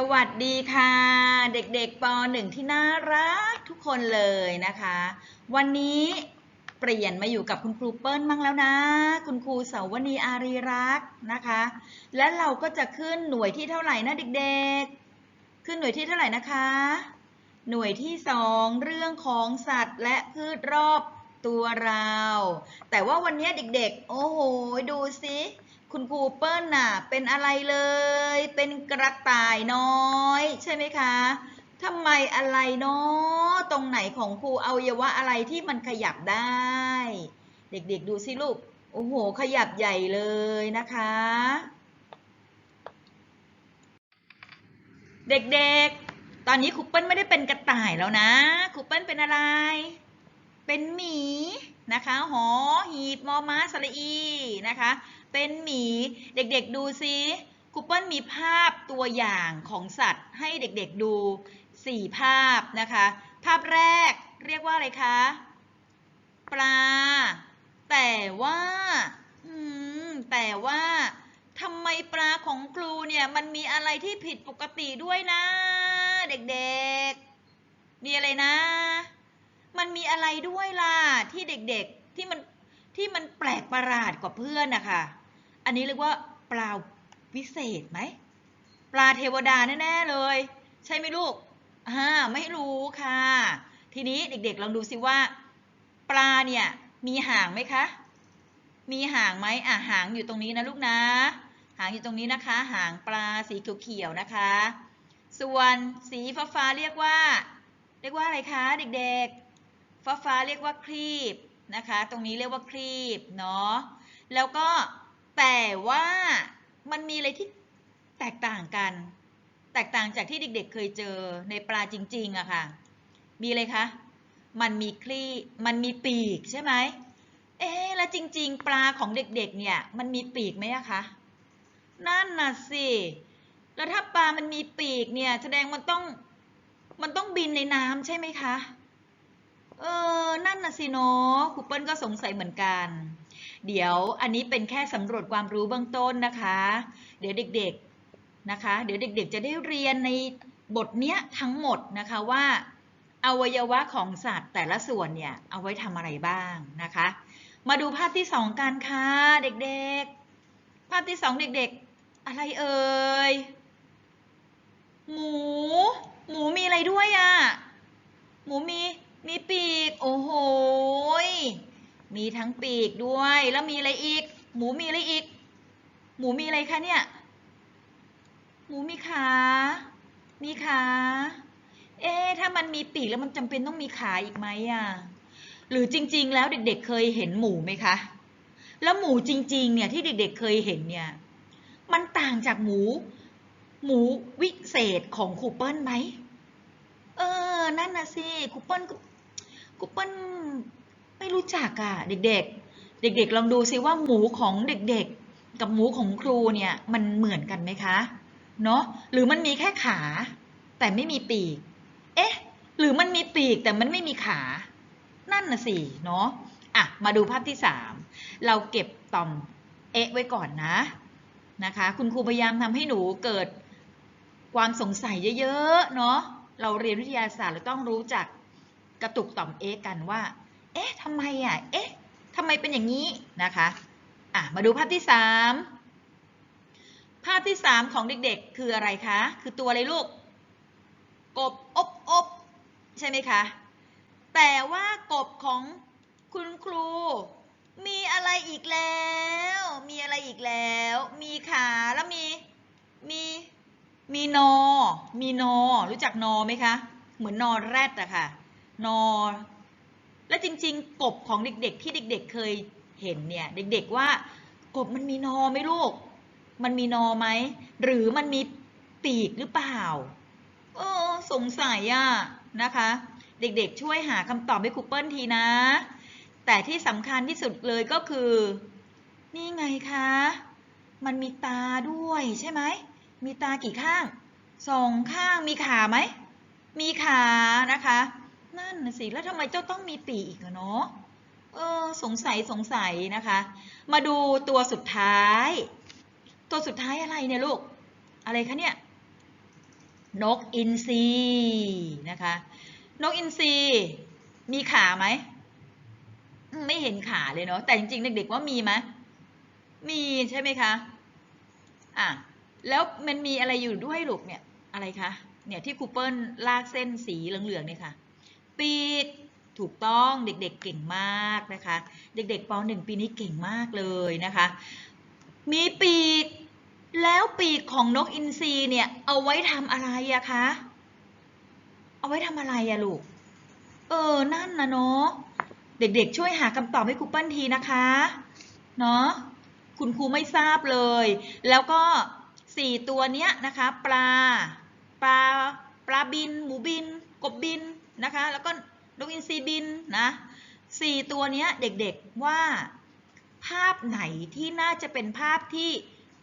สวัสดีค่ะ เด็กๆป .1 ที่น่ารักทุกคนเลยนะคะ วันนี้เปลี่ยนมาอยู่กับคุณครูเปิ้ลมั่งแล้วนะ คุณครูเสาวนีอารีรักษ์นะคะ และเราก็จะขึ้นหน่วยที่เท่าไหร่นะเด็กๆ ขึ้นหน่วยที่เท่าไหร่นะคะ หน่วยที่สองเรื่องของสัตว์และพืชรอบตัวเรา แต่ว่าวันนี้เด็กๆ โอ้โหดูสิ คุณครูเปิ้ลน่ะเป็นอะไรเลย เป็นกระต่ายน้อย ใช่ไหมคะทำไมอะไรเนาะตรงไหนของครูอวัยวะอะไรที่มันขยับได้ เด็กๆดูสิลูกโอ้โห ขยับใหญ่เลยนะคะ เด็กๆ ตอนนี้ครูเปิ้ลไม่ได้เป็นกระต่ายแล้วนะครูเปิ้ลเป็นอะไร เป็นหมีนะคะ หอหีบมอม้าสระอีนะคะ เป็นหมีเด็กๆดูซิครูเปิ้ลมีภาพตัวอย่างของสัตว์ให้เด็กๆดู 4 ภาพนะคะ ภาพแรกเรียกว่าอะไรคะ ปลา แต่ว่าแต่ว่าทำไมปลาของครูเนี่ย มันมีอะไรที่ผิดปกติด้วยนะ เด็กๆ มีอะไรนะ มันมีอะไรด้วยล่ะที่เด็กๆที่มันที่มันแปลกประหลาดกว่าเพื่อนนะคะอันนี้เรียกว่าปลาวิเศษไหมปลาเทวดาแน่ๆเลย ใช่ไหมลูกอ่าไม่รู้ค่ะ ทีนี้เด็กๆลองดูสิว่า ปลาเนี่ยมีหางไหมคะ มีหางไหมอะหางอยู่ตรงนี้นะลูกนะ หางอยู่ตรงนี้นะคะ หางปลาสีเขียวๆนะคะ ส่วนสีฟ้าๆเรียกว่า เรียกว่าอะไรคะเด็กๆ ฟ้าฟ้าๆเรียกว่าครีบนะคะ ตรงนี้เรียกว่าครีบเนาะ แล้วก็แต่ว่ามันมีอะไรที่แตกต่างกัน แตกต่างจากที่เด็กๆเคยเจอในปลาจริงๆอะค่ะ มีอะไรคะ มันมีครีบมันมีปีกใช่ไหม เอ๊แล้วจริง ๆ ปลาของเด็กๆเนี่ย มันมีปีกไหมอะคะ นั่นน่ะสิ แล้วถ้าปลามันมีปีกเนี่ย แสดงมันต้อง มันต้องบินในน้ำใช่ไหมคะ เออ นั่นน่ะสิเนาะครูเปิ้ลก็สงสัยเหมือนกัน เดี๋ยวอันนี้เป็นแค่สำรวจความรู้เบื้องต้นนะคะ เดี๋ยวเด็กๆนะคะ เดี๋ยวเด็ก ๆ จะได้เรียนในบทเนี้ยทั้งหมดนะคะว่า อวัยวะของสัตว์แต่ละส่วนเนี่ยเอาไว้ทำอะไรบ้างนะคะ มาดูภาพที่สองกันค่ะเด็กๆ ภาพที่สองเด็กๆ อะไรเอ่ย หมู หมูมีอะไรด้วยอะ่ะ หมูมีมี ปีก โอ้โหมีทั้งปีกด้วย แล้วมีอะไรอีก หมูมีอะไรอีก หมูมีอะไรคะเนี่ย หมูมีขา มีขา เอ๊ถ้ามันมีปีกแล้วมันจำเป็นต้องมีขาอีกไหมอะ หรือจริง ๆ แล้วเด็กๆเคยเห็นหมูไหมคะ แล้วหมูจริง ๆ เนี่ยที่เด็กๆเคยเห็นเนี่ย มันต่างจากหมู หมูวิเศษของคูเปิลไหม เออ นั่นนะสิคูเปิลก็ ครูเปิลไม่รู้จักอะเด็กๆ เด็กๆ ลองดูซิว่าหมูของเด็กๆ กับหมูของครูเนี่ยมันเหมือนกันไหมคะเนาะหรือมันมีแค่ขา แต่ไม่มีปีก เอ๊ะ หรือมันมีปีกแต่มันไม่มีขา นั่นน่ะสิเนาะอะมาดูภาพที่สามเราเก็บต่อมเอ๊ะไว้ก่อนนะนะคะ คุณครูพยายามทำให้หนูเกิดความสงสัยเยอะๆเนาะเราเรียนวิทยาศาสตร์เราต้องรู้จัก กระตุกต่อมเอกันว่า เอ๊ะทำไมอะ เอ๊ะทำไมเป็นอย่างนี้นะคะอะมาดูภาพที่สามภาพที่สามของเด็กๆ คืออะไรคะ คือตัวอะไรลูก กบอบอบใช่ไหมคะ แต่ว่ากบของคุณครู มีอะไรอีกแล้ว มีอะไรอีกแล้ว มีขาแล้วมี มี มีนอ มีนอ รู้จักนอไหมคะ เหมือนนอแรดอะค่ะ นอ และจริง ๆ กบของเด็กๆ ที่เด็ก ๆ เคยเห็นเนี่ยเด็กๆว่ากบมันมีนอไหมลูก มันมีนอไหม หรือมันมีปีกหรือเปล่าเออสงสัยอะนะคะ เด็กๆ ช่วยหาคำตอบให้ครูเปิลทีนะ แต่ที่สำคัญที่สุดเลยก็คือ นี่ไงคะ มันมีตาด้วยใช่ไหม มีตากี่ข้างสองข้างมีขาไหม มีขานะคะ นั่นสิ แล้วทำไมเจ้าต้องมีปีกอีกเนาะเออสงสัยสงสัยนะคะ มาดูตัวสุดท้าย ตัวสุดท้ายอะไรเนี่ยลูก อะไรคะเนี่ย นกอินทรีนะคะ นกอินทรีมีขาไหม ไม่เห็นขาเลยเนาะ แต่จริงๆ เด็กๆว่ามีไหมมีใช่ไหมคะ อะ แล้วมันมีอะไรอยู่ด้วยลูกเนี่ย อะไรคะ เนี่ยที่คูเปิลลากเส้นสีเหลืองๆเนี่ยค่ะ ปีกถูกต้องเด็กๆเก่งมากนะคะ เด็กๆป .1 ปีนี้เก่งมากเลยนะคะ มีปีก แล้วปีกของนกอินทรีเนี่ยเอาไว้ทำอะไรอะคะ เอาไว้ทำอะไรอะลูก เออ นั่นนะเนาะ เด็กๆช่วยหาคำตอบให้ครูเปิ้ลทีนะคะ เนาะคุณครูไม่ทราบเลย แล้วก็สี่ตัวเนี้ยนะคะ ปลา ปลา ปลาบิน หมูบิน กบบิน นะคะ แล้วก็นกอินทรีบินนะสี่ตัวเนี้ยเด็กๆว่า ภาพไหนที่น่าจะเป็นภาพที่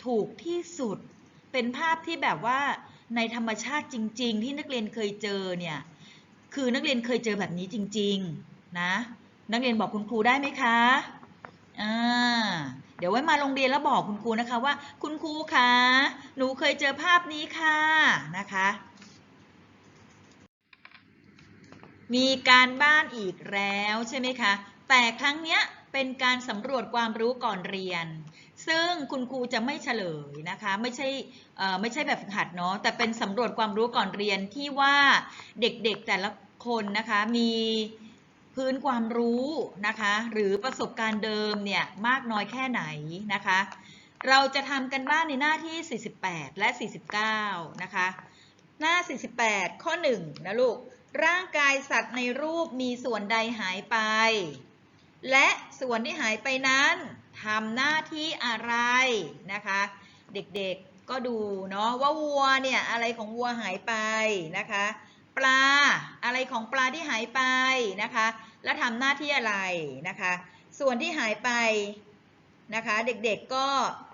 ถูกที่สุด เป็นภาพที่แบบว่าในธรรมชาติจริง ๆ ที่นักเรียนเคยเจอเนี่ยคือนักเรียนเคยเจอแบบนี้จริง ๆ นะ นักเรียนบอกคุณครูได้ไหมคะอ่าเดี๋ยวไว้มาโรงเรียนแล้วบอกคุณครูนะคะว่า คุณครูคะหนูเคยเจอภาพนี้ค่ะนะคะ มีการบ้านอีกแล้วใช่ไหมคะ แต่ครั้งเนี้ยเป็นการสำรวจความรู้ก่อนเรียน ซึ่งคุณครูจะไม่เฉลยนะคะ ไม่ใช่ไม่ใช่แบบฝึกหัดเนาะ แต่เป็นสำรวจความรู้ก่อนเรียนที่ว่าเด็กๆแต่ละคนนะคะมีพื้นความรู้นะคะ หรือประสบการณ์เดิมเนี่ยมากน้อยแค่ไหนนะคะ เราจะทำกันบ้านในหน้าที่ 48 และ 49 นะคะ หน้า 48 ข้อ 1 นะลูก ร่างกายสัตว์ในรูปมีส่วนใดหายไป และส่วนที่หายไปนั้นทำหน้าที่อะไรนะคะ เด็กๆก็ดูเนาะว่าวัวเนี่ยอะไรของวัวหายไปนะคะ ปลาอะไรของปลาที่หายไปนะคะ แล้วทำหน้าที่อะไรนะคะ ส่วนที่หายไป นะคะ เด็กๆก็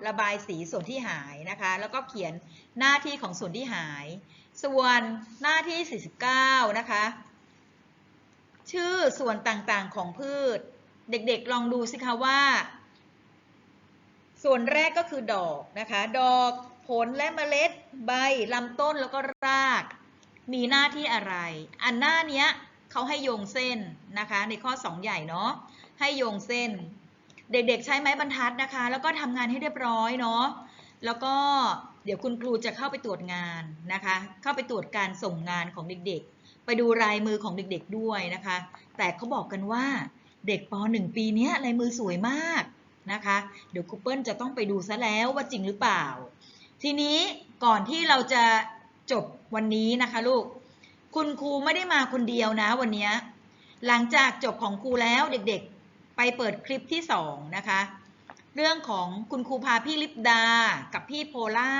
ระบายสีส่วนที่หายนะคะ แล้วก็เขียนหน้าที่ของส่วนที่หาย ส่วนหน้าที่ 49 นะคะ ชื่อส่วนต่างๆของพืช เด็กๆลองดูสิคะว่า ส่วนแรกก็คือดอกนะคะ ดอกผลและเมล็ด ใบลำต้นแล้วก็ราก มีหน้าที่อะไร อันหน้าเนี้ยเขาให้โยงเส้นนะคะ ในข้อ 2 ใหญ่เนาะให้โยงเส้น เด็กๆ ใช้ไม้บรรทัดนะคะ แล้วก็ทำงานให้เรียบร้อยเนาะแล้วก็เดี๋ยวคุณครูจะเข้าไปตรวจงานนะคะ เข้าไปตรวจการส่งงานของเด็กๆ ไปดูลายมือของเด็กๆด้วยนะคะ แต่เขาบอกกันว่าเด็กป .1 ปีนี้ลายมือสวยมากนะคะ เดี๋ยวครูเปิลจะต้องไปดูซะแล้วว่าจริงหรือเปล่า ทีนี้ก่อนที่เราจะจบวันนี้นะคะลูก คุณครูไม่ได้มาคนเดียวนะวันนี้ หลังจากจบของครูแล้วเด็กๆ ไปเปิดคลิปที่สองนะคะ เรื่องของคุณครูพาพี่ลิปดา กับพี่โพล่า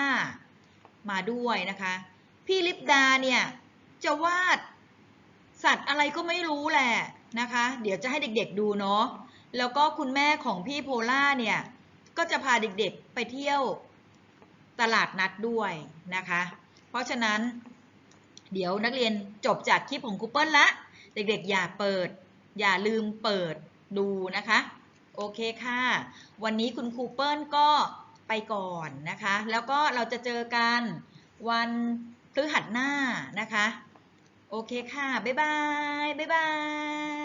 มาด้วยนะคะ พี่ลิปดาเนี่ยจะวาดสัตว์อะไรก็ไม่รู้แหละนะคะ เดี๋ยวจะให้เด็กๆดูเนาะ แล้วก็คุณแม่ของพี่โพล่าเนี่ย ก็จะพาเด็กๆไปเที่ยวตลาดนัดด้วยนะคะ เพราะฉะนั้นเดี๋ยวนักเรียนจบจากคลิปของครูเปิลละ เด็กๆ อย่าเปิด อย่าลืมเปิด ดูนะคะ โอเคค่ะ วันนี้คุณครูเปิลก็ไปก่อนนะคะ แล้วก็เราจะเจอกันวันพฤหัสหน้านะคะ โอเคค่ะ บ๊ายบาย บ๊ายบาย